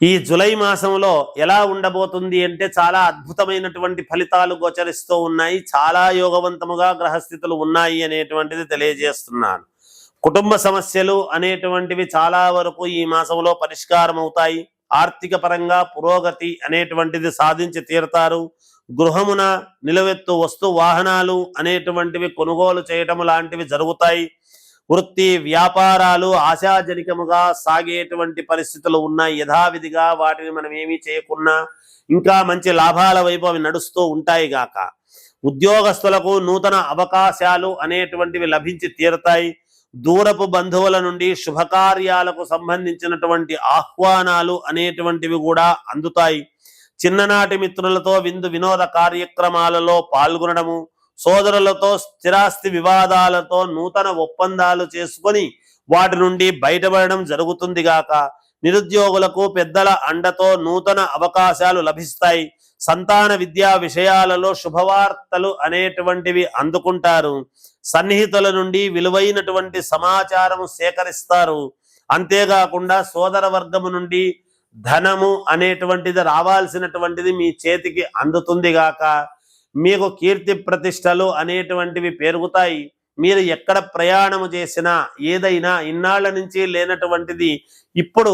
ఈ జులై మాసంలో ఎలా ఉండబోతుంది అంటే చాలా అద్భుతమైనటువంటి ఫలితాలు గోచరిస్తూ ఉన్నాయి. చాలా యోగవంతముగా గ్రహస్థితులు ఉన్నాయి అనేటువంటిది తెలియజేస్తున్నాను. కుటుంబ సమస్యలు అనేటువంటివి చాలా వరకు ఈ మాసంలో పరిష్కారం అవుతాయి ఆర్థిక పరంగా పురోగతి అనేటువంటిది సాధించి తీరుతారు. గృహమున నిలవెత్తు వస్తు వాహనాలు అనేటువంటివి కొనుగోలు చేయటం లాంటివి జరుగుతాయి. వృత్తి వ్యాపారాలు ఆశాజనికముగా సాగేటువంటి పరిస్థితులు ఉన్నాయి. యథావిధిగా వాటిని మనం ఏమీ చేయకున్నా ఇంకా మంచి లాభాల వైపు అవి నడుస్తూ ఉంటాయి గాక. ఉద్యోగస్తులకు నూతన అవకాశాలు అనేటువంటివి లభించి తీరుతాయి. దూరపు బంధువుల నుండి శుభకార్యాలకు సంబంధించినటువంటి ఆహ్వానాలు అనేటువంటివి కూడా అందుతాయి. చిన్ననాటి మిత్రులతో విందు వినోద కార్యక్రమాలలో పాల్గొనడము సోదరులతో స్థిరాస్తి వివాదాలతో నూతన ఒప్పందాలు చేసుకొని వాటి నుండి బయటపడడం జరుగుతుంది గాక. నిరుద్యోగులకు పెద్దల అండతో నూతన అవకాశాలు లభిస్తాయి. సంతాన విద్యా విషయాలలో శుభవార్తలు అనేటువంటివి అందుకుంటారు. సన్నిహితుల నుండి విలువైనటువంటి సమాచారం సేకరిస్తారు. అంతేకాకుండా సోదర వర్గము నుండి ధనము అనేటువంటిది రావాల్సినటువంటిది మీ చేతికి అందుతుంది గాక. మీకు కీర్తి ప్రతిష్టలు అనేటువంటివి పెరుగుతాయి. మీరు ఎక్కడ ప్రయాణము చేసినా ఏదైనా ఇన్నాళ్ళ నుంచి లేనటువంటిది ఇప్పుడు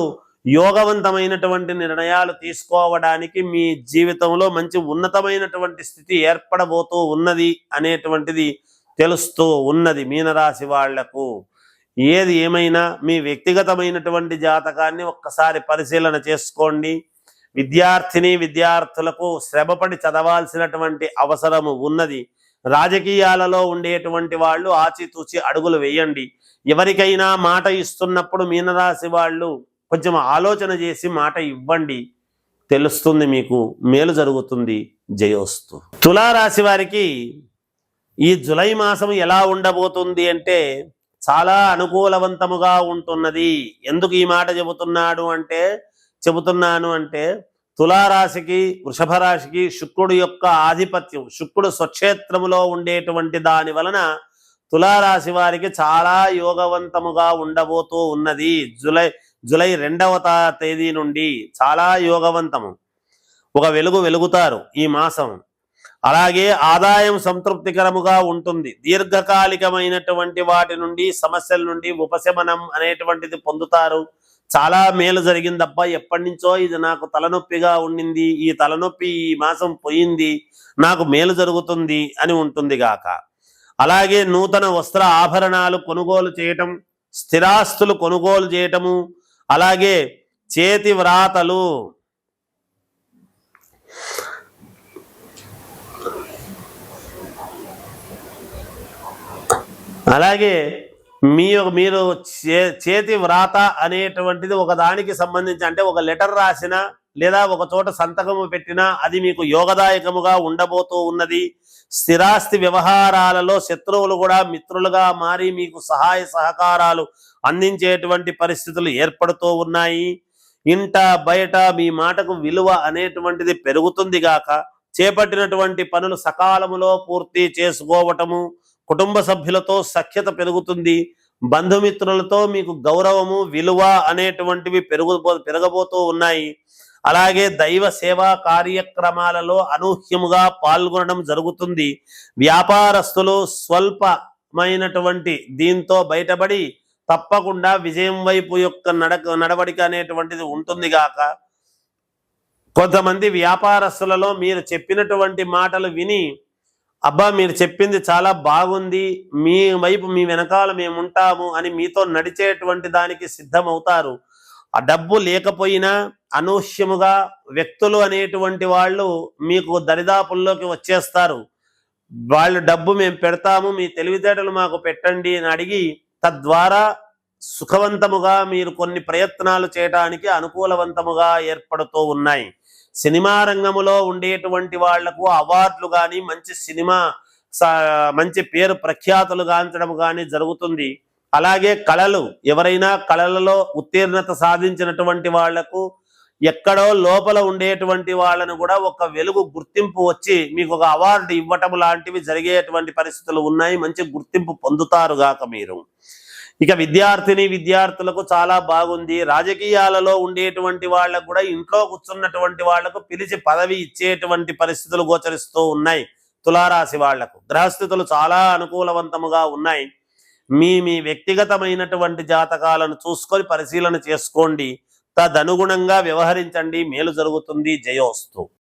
యోగవంతమైనటువంటి నిర్ణయాలు తీసుకోవడానికి మీ జీవితంలో మంచి ఉన్నతమైనటువంటి స్థితి ఏర్పడబోతూ ఉన్నది అనేటువంటిది తెలుస్తూ ఉన్నది మీనరాశి వాళ్ళకు. ఏది ఏమైనా మీ వ్యక్తిగతమైనటువంటి జాతకాన్ని ఒక్కసారి పరిశీలన చేసుకోండి. విద్యార్థిని విద్యార్థులకు శ్రమపడి చదవాల్సినటువంటి అవసరము ఉన్నది. రాజకీయాలలో ఉండేటువంటి వాళ్ళు ఆచితూచి అడుగులు వేయండి. ఎవరికైనా మాట ఇస్తున్నప్పుడు మీనరాశి వాళ్ళు కొంచెం ఆలోచన చేసి మాట ఇవ్వండి. తెలుస్తుంది మీకు మేలు జరుగుతుంది. జయోస్తు. తులారాశి వారికి ఈ జులై మాసం ఎలా ఉండబోతుంది అంటే చాలా అనుకూలవంతముగా ఉంటున్నది. ఎందుకు ఈ మాట చెబుతున్నాడు అంటే చెబుతున్నాను అంటే తులారాశికి వృషభ రాశికి శుక్రుడు యొక్క ఆధిపత్యం శుక్రుడు స్వక్షేత్రములో ఉండేటువంటి దాని వలన తులారాశి వారికి చాలా యోగవంతముగా ఉండబోతూ ఉన్నది. జులై జులై రెండవ తేదీ నుండి చాలా యోగవంతము. ఒక వెలుగు వెలుగుతారు ఈ మాసం. అలాగే ఆదాయం సంతృప్తికరముగా ఉంటుంది. దీర్ఘకాలికమైనటువంటి వాటి నుండి సమస్యల నుండి ఉపశమనం అనేటువంటిది పొందుతారు. చాలా మేలు జరిగిందబ్బా. ఎప్పటి నుంచో ఇది నాకు తలనొప్పిగా ఉండింది. ఈ తలనొప్పి ఈ మాసం పోయింది. నాకు మేలు జరుగుతుంది అని ఉంటుంది గాక. అలాగే నూతన వస్త్ర ఆభరణాలు కొనుగోలు చేయటం స్థిరాస్తులు కొనుగోలు చేయటము అలాగే చేతి వ్రాతలు అలాగే మీ మీరు చే- చేతి వ్రాత అనేటువంటిది ఒక దానికి సంబంధించి అంటే ఒక లెటర్ రాసిన లేదా ఒక చోట సంతకము పెట్టినా అది మీకు యోగదాయకముగా ఉండబోతూ ఉన్నది. స్థిరాస్తి వ్యవహారాలలో శత్రువులు కూడా మిత్రులుగా మారి మీకు సహాయ సహకారాలు అందించేటువంటి పరిస్థితులు ఏర్పడుతూ ఉన్నాయి. ఇంట బయట మీ మాటకు విలువ అనేటువంటిది పెరుగుతుంది గాక చేపట్టినటువంటి పనులు సకాలములో పూర్తి చేసుకోవటము కుటుంబ సభ్యులతో సఖ్యత పెరుగుతుంది. బంధుమిత్రులతో మీకు గౌరవము విలువ అనేటువంటివి పెరుగు పెరగబోతూ ఉన్నాయి. అలాగే దైవ సేవా కార్యక్రమాలలో అనూహ్యముగా పాల్గొనడం జరుగుతుంది. వ్యాపారస్తులు స్వల్పమైనటువంటి దీంతో బయటపడి తప్పకుండా విజయం వైపు యొక్క నడక నడవడిక అనేటువంటిది ఉంటుంది గాక. కొంతమంది వ్యాపారస్తులలో మీరు చెప్పినటువంటి మాటలు విని అబ్బా మీరు చెప్పింది చాలా బాగుంది. మీ వైపు మీ వెనకాల మేము ఉంటాము అని మీతో నడిచేటువంటి దానికి సిద్ధమవుతారు. ఆ డబ్బు లేకపోయినా అనూహ్యముగా వ్యక్తులు అనేటువంటి వాళ్ళు మీకు దరిదాపుల్లోకి వచ్చేస్తారు. వాళ్ళు డబ్బు మేము పెడతాము మీ తెలివితేటలు మాకు పెట్టండి అని అడిగి తద్వారా సుఖవంతముగా మీరు కొన్ని ప్రయత్నాలు చేయడానికి అనుకూలవంతముగా ఏర్పడుతూ ఉన్నాయి. సినిమా రంగంలో ఉండేటువంటి వాళ్ళకు అవార్డులు కానీ మంచి సినిమా మంచి పేరు ప్రఖ్యాతులు గాంచడం కానీ జరుగుతుంది. అలాగే కళలు ఎవరైనా కళలలో ఉత్తీర్ణత సాధించినటువంటి వాళ్ళకు ఎక్కడో లోపల ఉండేటువంటి వాళ్ళను కూడా ఒక వెలుగు గుర్తింపు వచ్చి మీకు ఒక అవార్డు ఇవ్వటం లాంటివి జరిగేటువంటి పరిస్థితులు ఉన్నాయి మంచి గుర్తింపు పొందుతారుగాక మీరు. ఇక విద్యార్థిని విద్యార్థులకు చాలా బాగుంది. రాజకీయాలలో ఉండేటువంటి వాళ్ళకు కూడా ఇంట్లో కూర్చున్నటువంటి వాళ్ళకు పిలిచి పదవి ఇచ్చేటువంటి పరిస్థితులు గోచరిస్తూ ఉన్నాయి తులారాశి వాళ్ళకు. గ్రహస్థితులు చాలా అనుకూలవంతముగా ఉన్నాయి. మీ మీ వ్యక్తిగతమైనటువంటి జాతకాలను చూసుకొని పరిశీలన చేసుకోండి. తదనుగుణంగా వ్యవహరించండి. మేలు జరుగుతుంది. జయోస్తు.